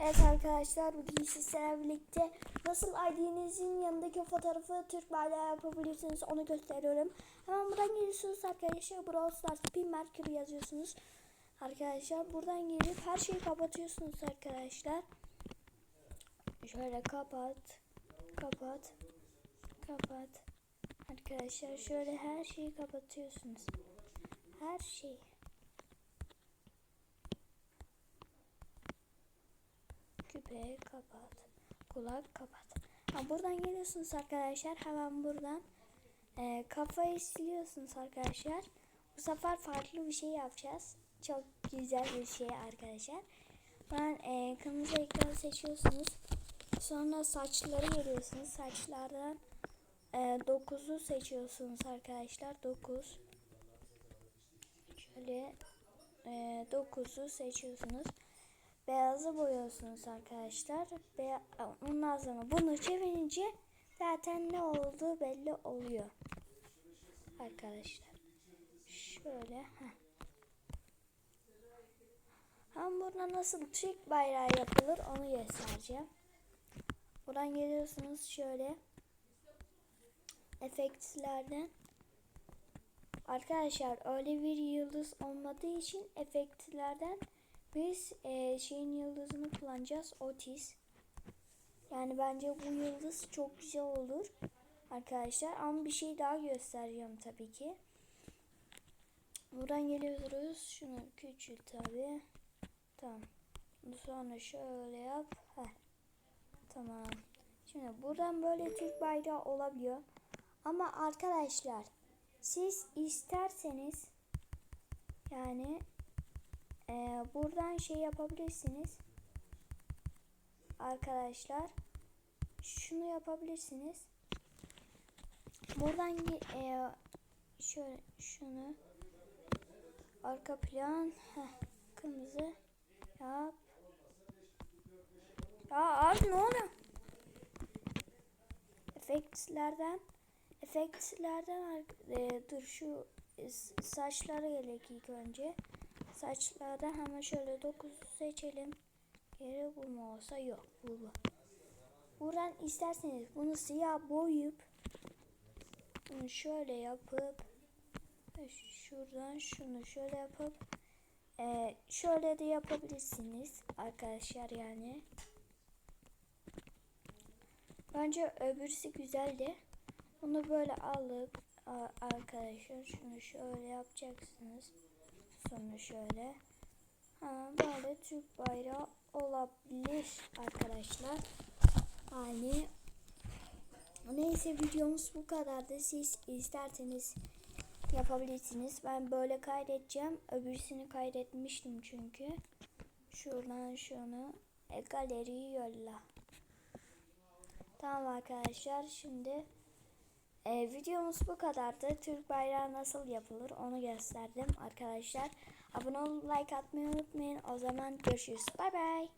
Evet arkadaşlar bugün sizlerle birlikte nasıl ID'nizin yanındaki fotoğrafı Türk bayrağı yapabilirsiniz onu gösteriyorum. Hemen buradan geliyorsunuz arkadaşlar Brawl Stars Pin Mercury yazıyorsunuz. Arkadaşlar buradan gelip her şeyi kapatıyorsunuz arkadaşlar. Şöyle kapat, kapat, kapat. Arkadaşlar şöyle her şeyi kapatıyorsunuz. Her şeyi. Küpe kapat. Kulak kapat. Ha, buradan geliyorsunuz arkadaşlar. Hemen buradan e, kafayı siliyorsunuz arkadaşlar. Bu sefer farklı bir şey yapacağız. Çok güzel bir şey arkadaşlar. Ben e, kırmızı ekranı seçiyorsunuz. Sonra saçları geliyorsunuz. Saçlardan e, 9'u seçiyorsunuz arkadaşlar. 9 Şöyle e, 9'u seçiyorsunuz beyazı boyuyorsunuz arkadaşlar. Be ondan sonra bunu çevirince zaten ne olduğu belli oluyor. Arkadaşlar. Şöyle. Heh. Hem burada nasıl Türk bayrağı yapılır onu göstereceğim. Buradan geliyorsunuz şöyle. Efektlerden. Arkadaşlar öyle bir yıldız olmadığı için efektlerden biz e, şeyin yıldızını kullanacağız. Otis. Yani bence bu yıldız çok güzel olur. Arkadaşlar ama bir şey daha göstereceğim tabii ki. Buradan geliyoruz. Şunu küçült tabii. Tamam. Sonra şöyle yap. Heh. Tamam. Şimdi buradan böyle Türk bayrağı olabiliyor. Ama arkadaşlar siz isterseniz yani ee, buradan şey yapabilirsiniz. Arkadaşlar şunu yapabilirsiniz. Buradan e, şöyle şunu arka plan heh, kırmızı yap. Ya abi ne oluyor? Efektlerden efektlerden e, dur şu saçlara gerek ilk önce. Saçlarda hemen şöyle 9 seçelim. Geri bu mu olsa yok bu bu. Buradan isterseniz bunu siyah boyayıp bunu şöyle yapıp şuradan şunu şöyle yapıp e, şöyle de yapabilirsiniz arkadaşlar yani. Bence öbürsü güzeldi. Bunu böyle alıp arkadaşlar şunu şöyle yapacaksınız. Sonra şöyle. Ha, böyle Türk bayrağı olabilir arkadaşlar. Yani neyse videomuz bu kadardı. Siz isterseniz yapabilirsiniz. Ben böyle kaydedeceğim. Öbürsünü kaydetmiştim çünkü. Şuradan şunu e, galeriyi yolla. Tamam arkadaşlar şimdi e, videomuz bu kadardı. Türk bayrağı nasıl yapılır onu gösterdim arkadaşlar. Abone olup like atmayı unutmayın. O zaman görüşürüz. Bay bay.